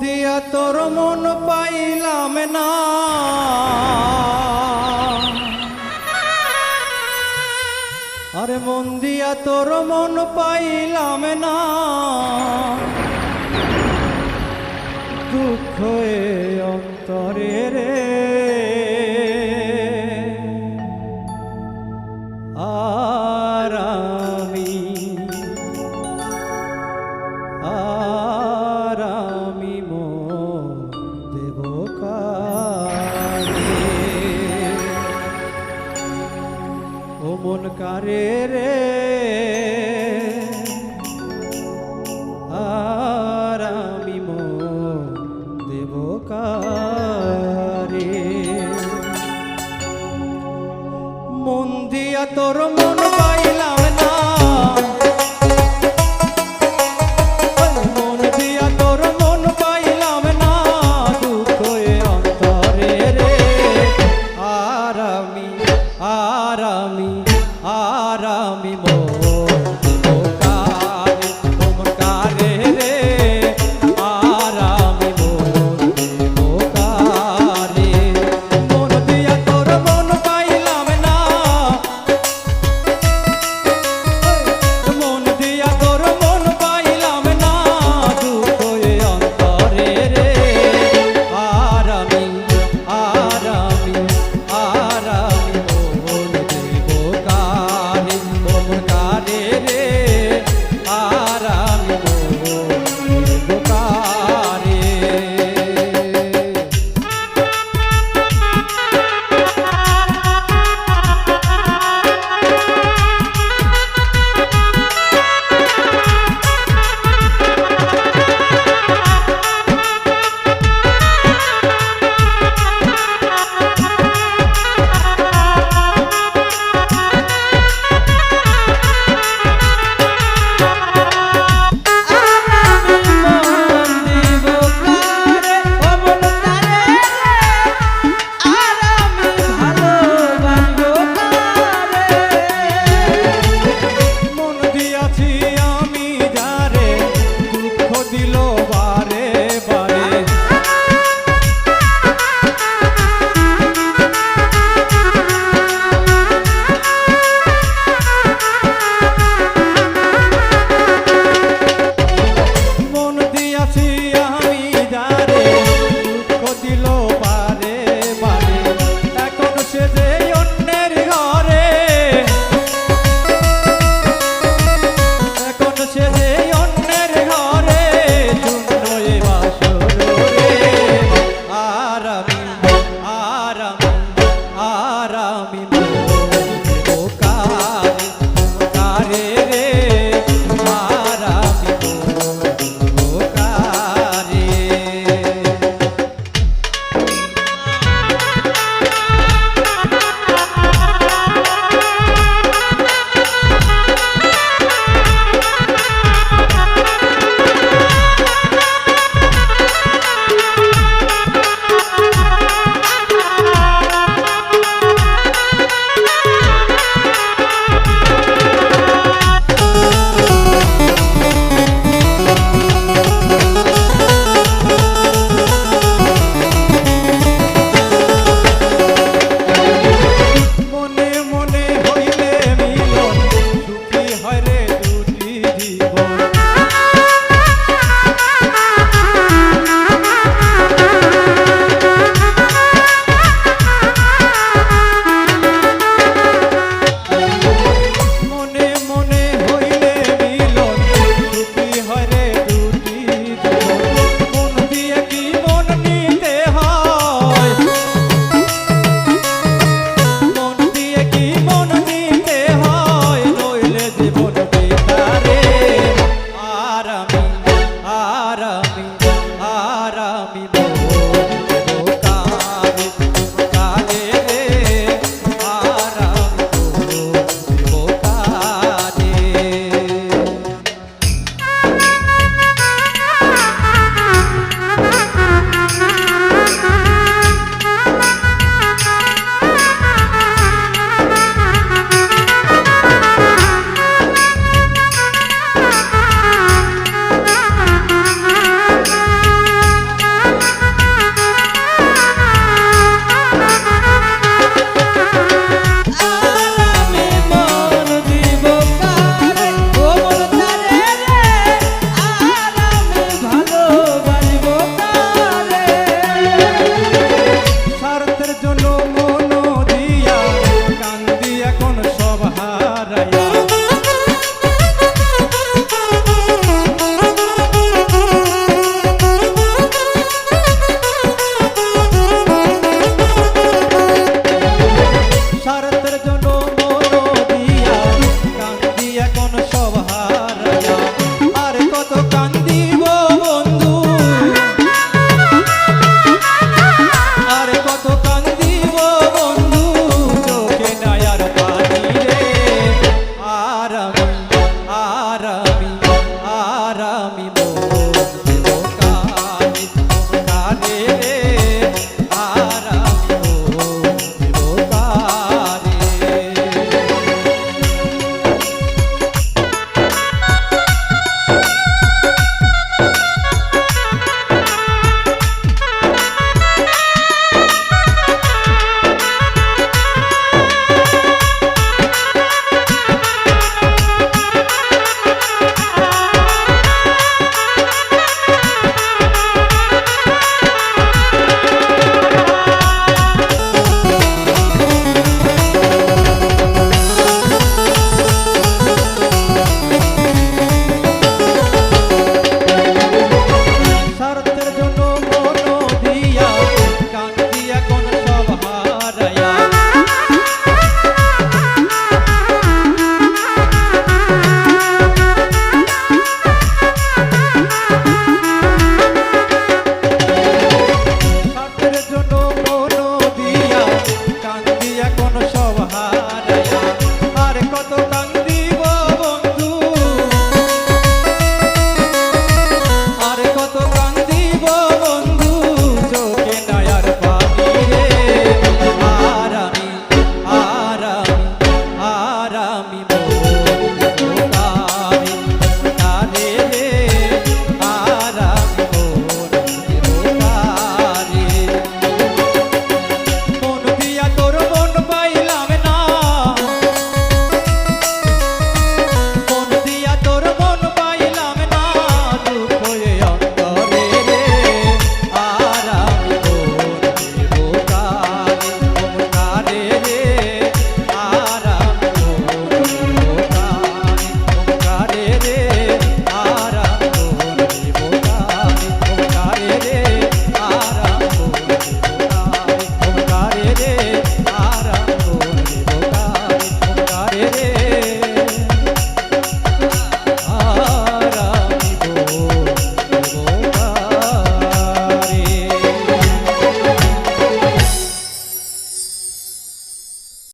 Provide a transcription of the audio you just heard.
দিয়া তোর মন পাইলাম না। আরে মন দিয়া তোর মন পাইলাম না। দুঃখ অন্তরে রে। আর আমি কারে রে? আর আমি মন দেব কারে? মন দিয়া তোর Amin.